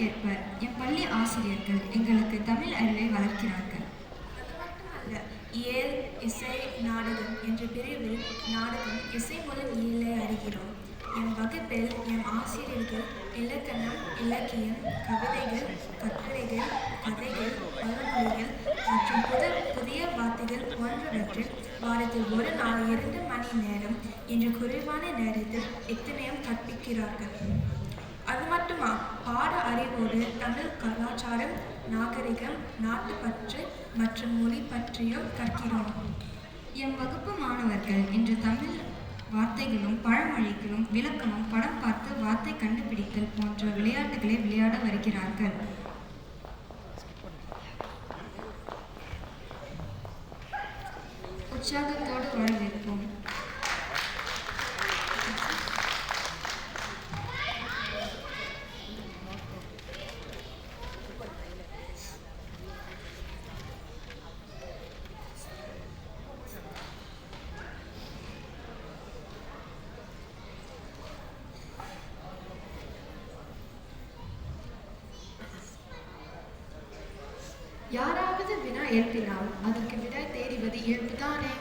அதற்கேற்ப என் பள்ளி ஆசிரியர்கள் எங்களுக்கு தமிழ் அறிவை வளர்க்கிறார்கள். அல்ல, இயல் இசை நாடகம் என்ற பிரிவில் நாடகம் இசை மூலம் இயலை அறிகிறோம். என் வகுப்பில் என் ஆசிரியர்கள் இலக்கணம் இலக்கியம் கவிதைகள் கட்டுரைகள் கதைகள் பழமொழிகள் மற்றும் புத புதிய வார்த்தைகள் போன்றவற்றில் வாரத்தில் ஒரு நாள் இரண்டு மணி நேரம் என்ற குறைவான நேரத்தில் எத்தனையும் கற்பிக்கிறார்கள். அது மட்டுமா? பாட அறிவோடு தமிழ் கலாச்சாரம் நாகரிகம் நாட்டுப்பற்று மற்றும் மொழி பற்றியும் கற்கிறோம். என் வகுப்பு மாணவர்கள் இன்று தமிழ் வார்த்தைகளும் பழமொழிகளும் விளக்கமும் படம் பார்த்து வார்த்தை கண்டுபிடித்தல் போன்ற விளையாட்டுகளை விளையாட வருகிறார்கள். உற்சாகத்தோடு வரவேற்போம். இயல்பினால் அதற்கு விடை தேடிவது இயல்புதானே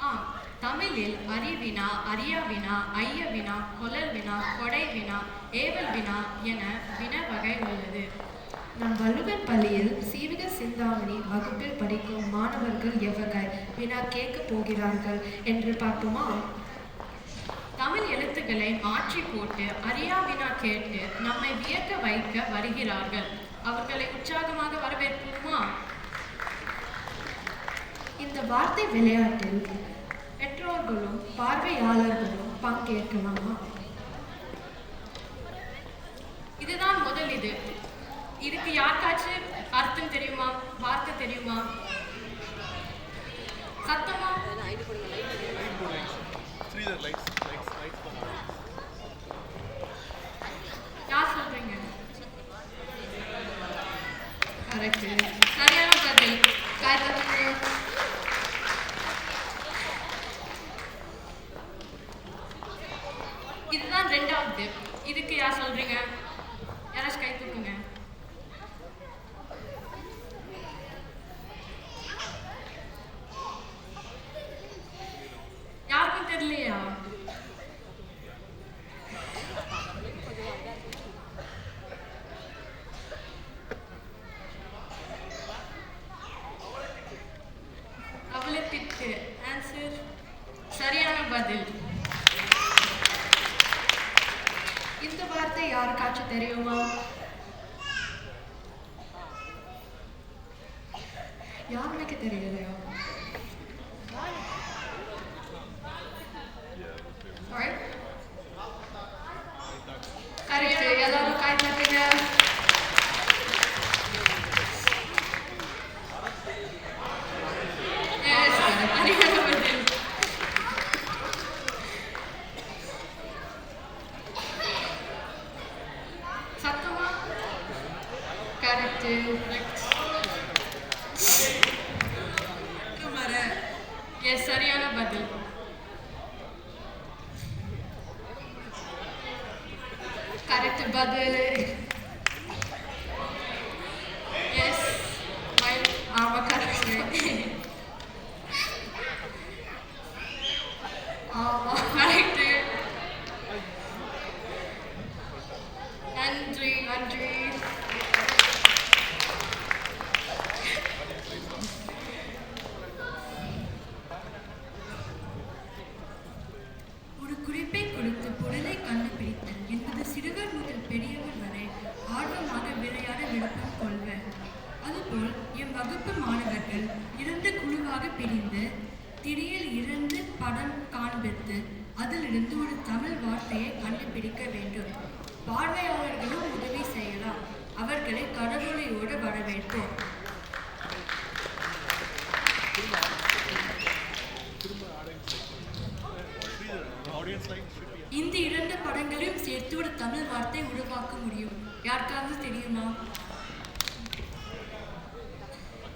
ஆம். தமிழில் அறிவினா அறியாவினா ஐயவினா கொலல் வினா கொடை வினா ஏவல் வினா என வின வகை உள்ளது. நம் வள்ளுவர் பள்ளியில் சீவிக சிந்தாமணி வகுப்பில் படிக்கும் மாணவர்கள் எவ்வகை வினா கேட்கப் போகிறார்கள் என்று பார்ப்போமா? தமிழ் எழுத்துக்களை மாற்றி போட்டு அறியாவினா கேட்டு நம்மை வியக்க வைக்க வருகிறார்கள். அவர்களை உற்சாகமாக வரவேற்போமா? இந்த வார்த்தை விளையாட்டில் பெற்றோர்களும் பார்வையாளர்களும் பங்கேற்கலாமா இதுதான் முதல் இது. இதுக்கு யாருக்காச்சும் அர்த்தம் தெரியுமா? வார்த்தை தெரியுமா? சத்தமா? யார் சொல்றீங்க? கரெக்ட் சரியான பதில் காய்கறி இதுதான் ரெண்டாவது இதுக்கு யார் சொல்றீங்க யாராச்சும் கை தூக்குங்க யாருக்கும் தெரியலையா அவலத்திற்கு ஆன்சர் சரியான பதில் இந்த வார்த்தை யாருக்காச்சும் தெரியுமா யாருக்கு தெரியலையா Sorry. கரெக்ட் எல்லாரும் கை தட்டுங்க Yes, சரியான பதில் சத்தமா கரெக்ட் எஸ் சரியான பதில் கரெக்ட் பதில் எஸ் மைல் ஆமா கரெக்ட் ஆமா கரெக்ட் நன்றி நன்றி ஒரு குறிப்பை கொடுத்து பொருளை கண்டுபிடித்தல் என்பது சிறுவர் முதல் பெரியவர் வரை ஆர்வமாக விளையாட விருப்பம் கொள்வர் அதுபோல் எம் வகுப்பு மாணவர்கள் இரண்டு குழுவாக பிரிந்து திரையில் இரண்டு படம் காண்பித்து அதிலிருந்து ஒரு தமிழ் வார்த்தையை கண்டுபிடிக்க வேண்டும் பார்வையாளர்களும் உதவி செய்யலாம் அவர்களை கடவுளையோடு இந்த இரண்டு படங்களையும் சேர்த்து ஒரு தமிழ் வார்த்தை உருவாக்க முடியும். யாருக்காவது தெரியுமா?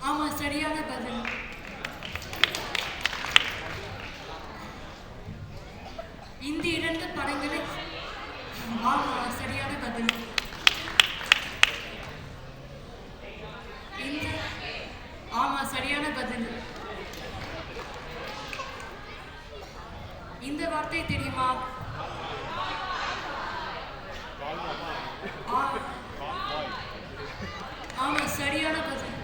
ஆமா சரியான பதில். இந்த இரண்டு படங்களை ஆமா சரியான பதில். பதில். இந்த வார்த்தை தெரியுமா? ஆமா சரியான பதில்.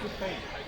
que tem.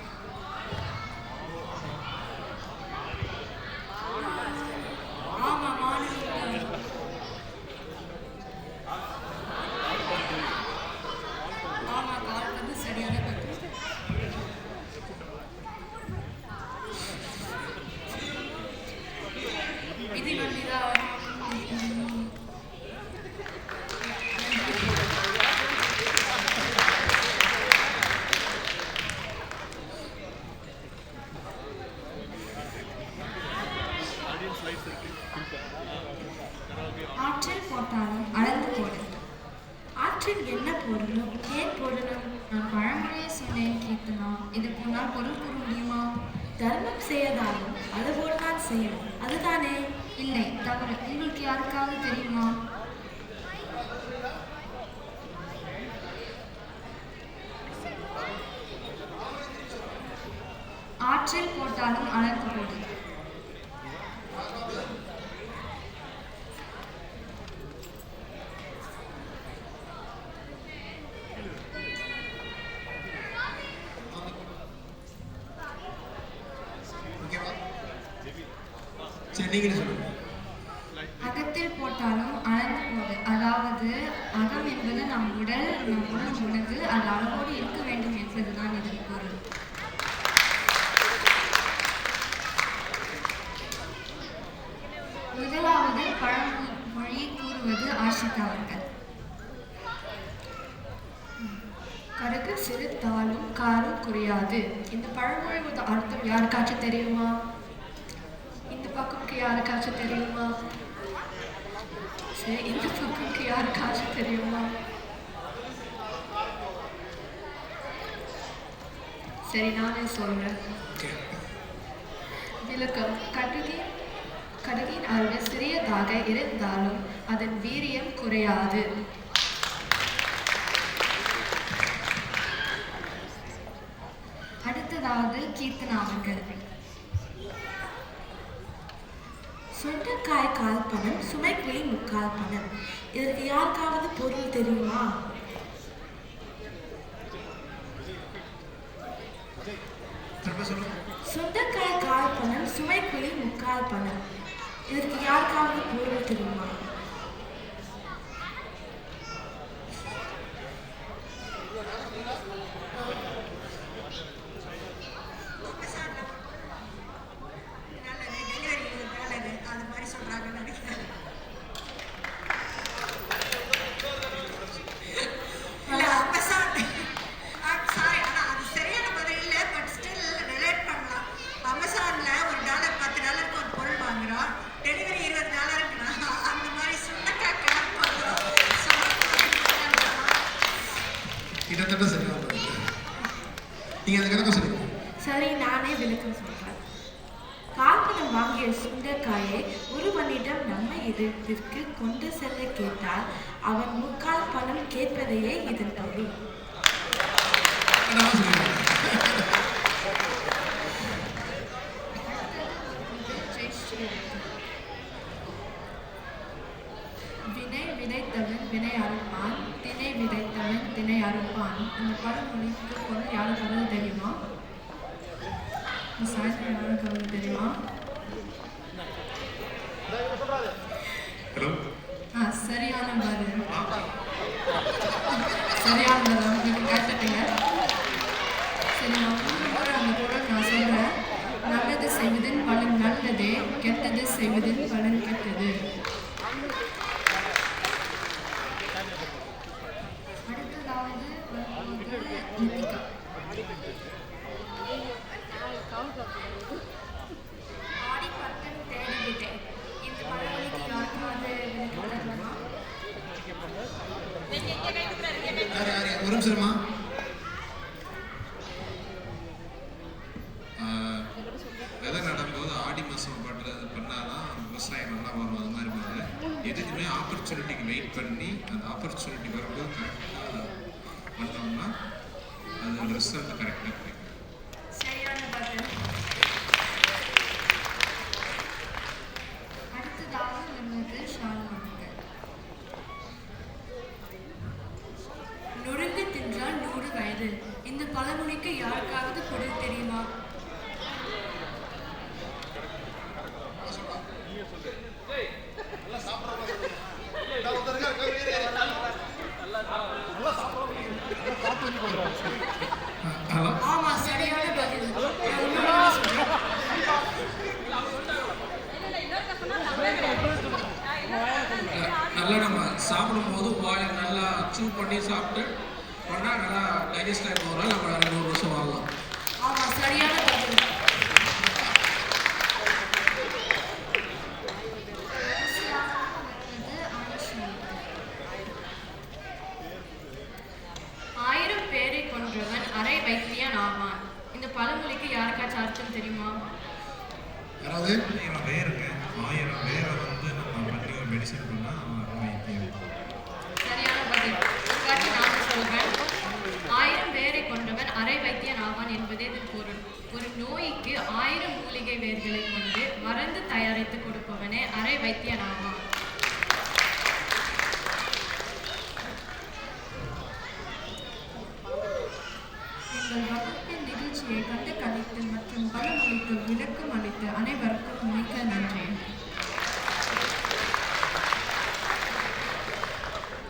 ஆமா மாணவர்கள் ஆமா கால்பந்து சரியான பதில் இது நன்றிதான் ஆடியன்ஸ் லைட்ஸ் இருக்கு ஆற்றில் போட்டாலும் அளந்து போடு ஆற்றில் என்ன போடணும் ஏன் போடணும் நான் பழமொழியை சொன்னேன் கீர்த்தனா இது போனால் பொருள் கூற முடியுமா தர்மம் செய்யதாலும் அதுபோல் தான் செய்யணும் அதுதானே இல்லை தவறு உங்களுக்கு யாருக்காவது தெரியுமா? ஆற்றில் போட்டாலும் அளந்து போடு. சரி நீங்களே சொல்லுங்க அகத்தில் போட்டாலும் அளந்து போடு அதாவது அகம் என்பது நம் உடல் நம் உடல் உணவு அது அளவோடு இருக்க வேண்டும் என்பதுதான் இதன் பொருள். முதலாவது பழமொழி கூறுவது ஆஷிகா அவர்கள் கடுகு சிறுத்தாலும் காரம் குறையாது. இந்த பழமொழியோட அர்த்தம் யாருக்காச்சும் தெரியுமா? இந்த பக்கம்க்கு யாருக்காச்சும் தெரியுமா? சரி இந்த பக்கம்க்கு யாருக்காச்சும் தெரியுமா சரி நானே சொல்றேன் விளக்கம் கடுகின் கடுகின் அளவு சிறியதாக இருந்தாலும் அதன் வீரியம் குறையாது அடுத்ததாவது கீர்த்தனா சொந்தக்காய் கால் பணம் சுமைக்கிளி முக்கால் பணம் இதற்கு யாருக்காவது பொருள் தெரியுமா? சொந்தக்காய் கால் பணம் சுமைக்குழி முக்கால் பணம் இதற்கு யாருக்காவது பொருள் தெரியுமா? இடத்திற்கு கொண்டு செல்ல கேட்டால் அவன் முக்கால் பணம் கேட்பதையே இதன் பொருள் வினை விதைத்தவன் வினை அறுப்பான் தினை விதைத்தவன் தினை அறுப்பான் இந்த பழமொழிக்கு பொருள் யாரும் கவலை தெரியுமா? சாயந்தரம் யாரும் கவலை தெரியுமா? சரியான பதில் சரியான Hristiyan bir karakter. நோய்க்கு ஆயிரம் மூலிகை வேர்களை கொண்டு மருந்து தயாரித்துக் கொடுப்பவனே அரை வைத்தியனாவான்.